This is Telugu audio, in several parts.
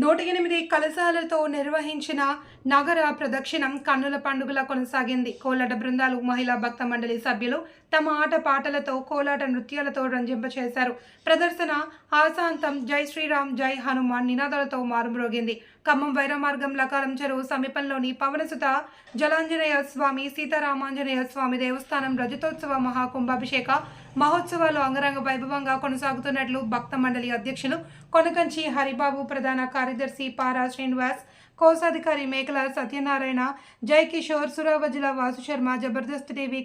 నూట ఎనిమిది కలశాలతో నిర్వహించిన నగర ప్రదక్షిణం కన్నుల పండుగల కొనసాగింది. కోలాట బృందాలు మహిళా భక్త మండలి సభ్యులు తమ ఆట పాటలతో కోలాట నృత్యాలతో రంజింపచేశారు. ప్రదర్శన ఆశాంతం జై శ్రీరామ్ జై హనుమాన్ నినాదాలతో మారుమ్రోగింది. ఖమ్మం వైరమార్గం లకారం చెరువు సమీపంలోని పవనసుత జలాంజనేయ స్వామి సీతారామాంజనేయ స్వామి దేవస్థానం రజతోత్సవ మహాకుంభాభిషేక మహోత్సవాలు అంగరంగ వైభవంగా కొనసాగుతున్నట్లు భక్త మండలి అధ్యక్షులు కొనకంచి హరిబాబు ప్రధాన కార్యదర్శి పారా శ్రీనివాస్ కోశాధికారి మేకల సత్యనారాయణ జై కిషోర్ సురావజుల వాసు శర్మ జబర్దస్త్ టీవీ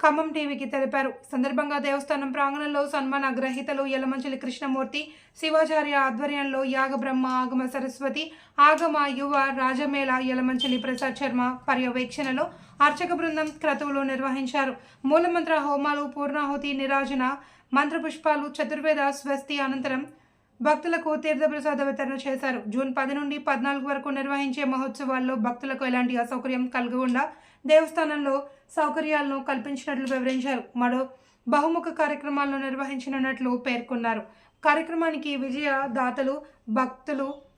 ఖమ్మం టీవీకి తెలిపారు. సందర్భంగా దేవస్థానం ప్రాంగణంలో సన్మాన గ్రహీతలు యలమంచిలి కృష్ణమూర్తి శివాచార్య ఆధ్వర్యంలో యాగబ్రహ్మ ఆగమ సరస్వతి ఆగమ యువ రాజమేళ యలమంచిలి ప్రసాద్ శర్మ పర్యవేక్షణలో అర్చక బృందం క్రతువులు నిర్వహించారు. మూలమంత్ర హోమాలు పూర్ణాహుతి నిరాజన మంత్రపుష్పాలు చతుర్వేద స్వస్తి అనంతరం భక్తులకు తీర్థప్రసాద వితరణ చేశారు. జూన్ పది నుండి పద్నాలుగు వరకు నిర్వహించే మహోత్సవాల్లో భక్తులకు ఎలాంటి అసౌకర్యం కలగకుండా దేవస్థానంలో సౌకర్యాలను కల్పించినట్లు వివరించారు. మరో బహుముఖ కార్యక్రమాలను నిర్వహించనున్నట్లు పేర్కొన్నారు. కార్యక్రమానికి విజయ దాతలు భక్తులు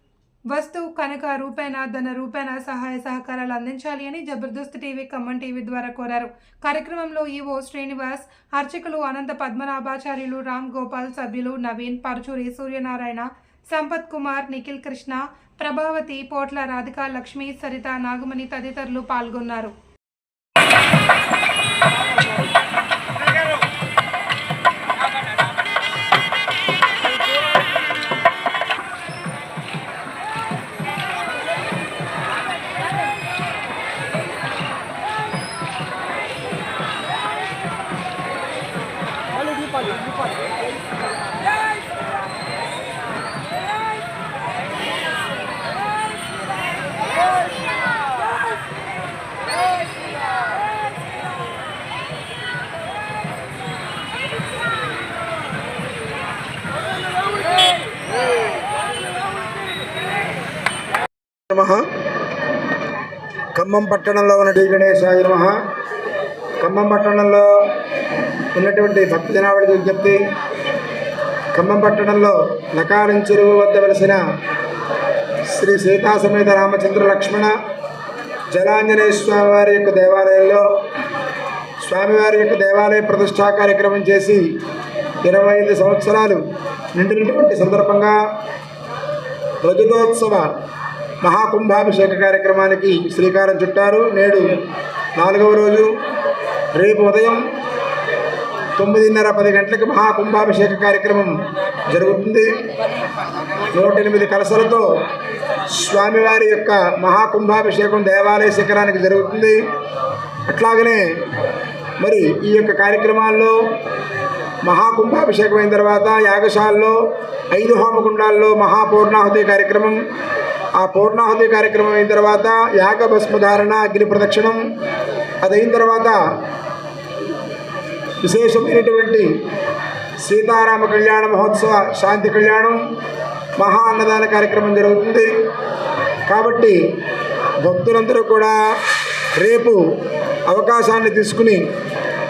వస్తువు కనుక రూపేణ ధన రూపేణా సహాయ సహకారాలు అందించాలి అని జబర్దస్త్ టీవీ ఖమ్మం టీవీ ద్వారా కోరారు. కార్యక్రమంలో ఈవో శ్రీనివాస్ అర్చకులు అనంత పద్మనాభాచార్యులు రామ్ గోపాల్ సభ్యులు నవీన్ పరచూరి సూర్యనారాయణ సంపత్ కుమార్ నిఖిల్ కృష్ణ ప్రభావతి పోట్ల రాధిక లక్ష్మి సరిత నాగమణి తదితరులు పాల్గొన్నారు. ఖమ్మం పట్టణంలో ఉన్న డి గణేశాయ నమ. ఖమ్మం పట్టణంలో ఉన్నటువంటి భక్త జనావళి విజ్ఞప్తి ఖమ్మం పట్టణంలో నకారం చెరువు వద్ద వెలిసిన శ్రీ సీతాసమేత రామచంద్ర లక్ష్మణ జలాంజనేయ స్వామివారి యొక్క దేవాలయంలో స్వామివారి యొక్క దేవాలయ ప్రతిష్టా కార్యక్రమం చేసి ఇరవై ఐదు సంవత్సరాలు నిండినటువంటి సందర్భంగా రజతోత్సవ మహాకుంభాభిషేక కార్యక్రమానికి శ్రీకారం చుట్టారు. నేడు నాలుగవ రోజు రేపు ఉదయం తొమ్మిదిన్నర పది గంటలకు మహాకుంభాభిషేక కార్యక్రమం జరుగుతుంది. నూట ఎనిమిది కలసలతో స్వామివారి యొక్క మహాకుంభాభిషేకం దేవాలయ శిఖరానికి జరుగుతుంది. అట్లాగనే మరి ఈ యొక్క కార్యక్రమాల్లో మహాకుంభాభిషేకం అయిన తర్వాత యాగశాలలో ఐదు హోమగుండాల్లో మహాపూర్ణాహుతి కార్యక్రమం ఆ పూర్ణాహుతి కార్యక్రమం అయిన తర్వాత యాగ భస్మధారణ అగ్ని ప్రదక్షిణం అది అయిన తర్వాత విశేషమైనటువంటి సీతారామ కళ్యాణ మహోత్సవ శాంతి కళ్యాణం మహా అన్నదాన కార్యక్రమం జరుగుతుంది. కాబట్టి భక్తులందరూ కూడా రేపు అవకాశాన్ని తీసుకుని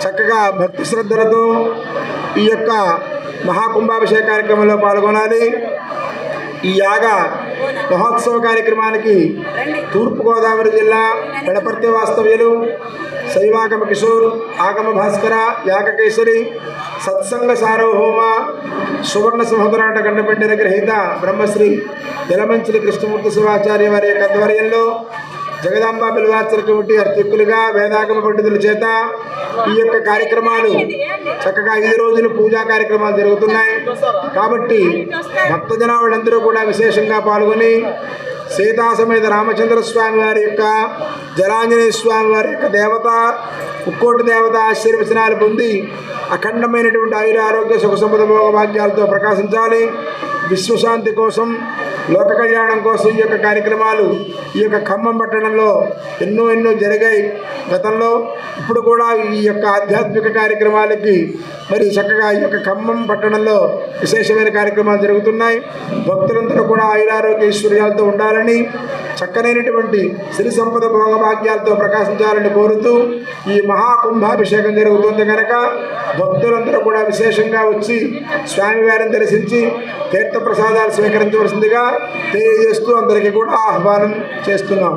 చక్కగా భక్తి శ్రద్ధలతో ఈ యొక్క మహాకుంభాభిషేక కార్యక్రమంలో పాల్గొనాలి. ఈ యాగ మహోత్సవ కార్యక్రమానికి తూర్పుగోదావరి జిల్లా గణపర్తి వాస్తవ్యులు శైవాగమ కిషోర్ ఆగమ భాస్కర యాగకేశరి సత్సంగ సార్వభౌమ సువర్ణ సహోదరాట గండపెట్టిన గ్రహీత బ్రహ్మశ్రీ యలమంచిలి కృష్ణమూర్తి శివాచార్య వారి యొక్క ఆధ్వర్యంలో జగదాంబ బిల్వాచర కమిటీ అర్చకులుగా వేదాగమ పండితుల చేత ఈ యొక్క కార్యక్రమాలు చక్కగా ఐదు రోజులు పూజా కార్యక్రమాలు జరుగుతున్నాయి. కాబట్టి భక్త వాళ్ళందరూ కూడా విశేషంగా పాల్గొని సీతాసమేత రామచంద్ర స్వామి వారి యొక్క జలాంజనేయ స్వామి వారి యొక్క దేవత ముక్కోటి దేవత ఆశీర్వచనాలు పొంది అఖండమైనటువంటి ఆయుర ఆరోగ్య సుఖ సంపద భోగ భాగ్యాలతో ప్రకాశించాలి. విశ్వశాంతి కోసం లోక కళ్యాణం కోసం ఈ యొక్క కార్యక్రమాలు ఈ యొక్క ఖమ్మం పట్టణంలో ఎన్నో ఎన్నో జరిగాయి. గతంలో ఇప్పుడు కూడా ఈ యొక్క ఆధ్యాత్మిక కార్యక్రమాలకి మరి చక్కగా ఈ యొక్క ఖమ్మం పట్టణంలో విశేషమైన కార్యక్రమాలు జరుగుతున్నాయి. భక్తులందరూ కూడా ఆయురారోగ్య ఐశ్వర్యాలతో ఉండాలని చక్కనైనటువంటి సిరి సంపద భోగభాగ్యాలతో ప్రకాశించాలని కోరుతూ ఈ మహాకుంభాభిషేకం జరుగుతుంది కనుక భక్తులందరూ కూడా విశేషంగా వచ్చి స్వామివారిని దర్శించి తీర్థప్రసాదాలు స్వీకరించవలసిందిగా తెలియజేస్తూ అందరికీ కూడా ఆహ్వానం చేస్తున్నాం.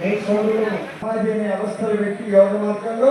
నేను నీ సోదరులను సమాజ పెట్టి యోగ మార్గంలో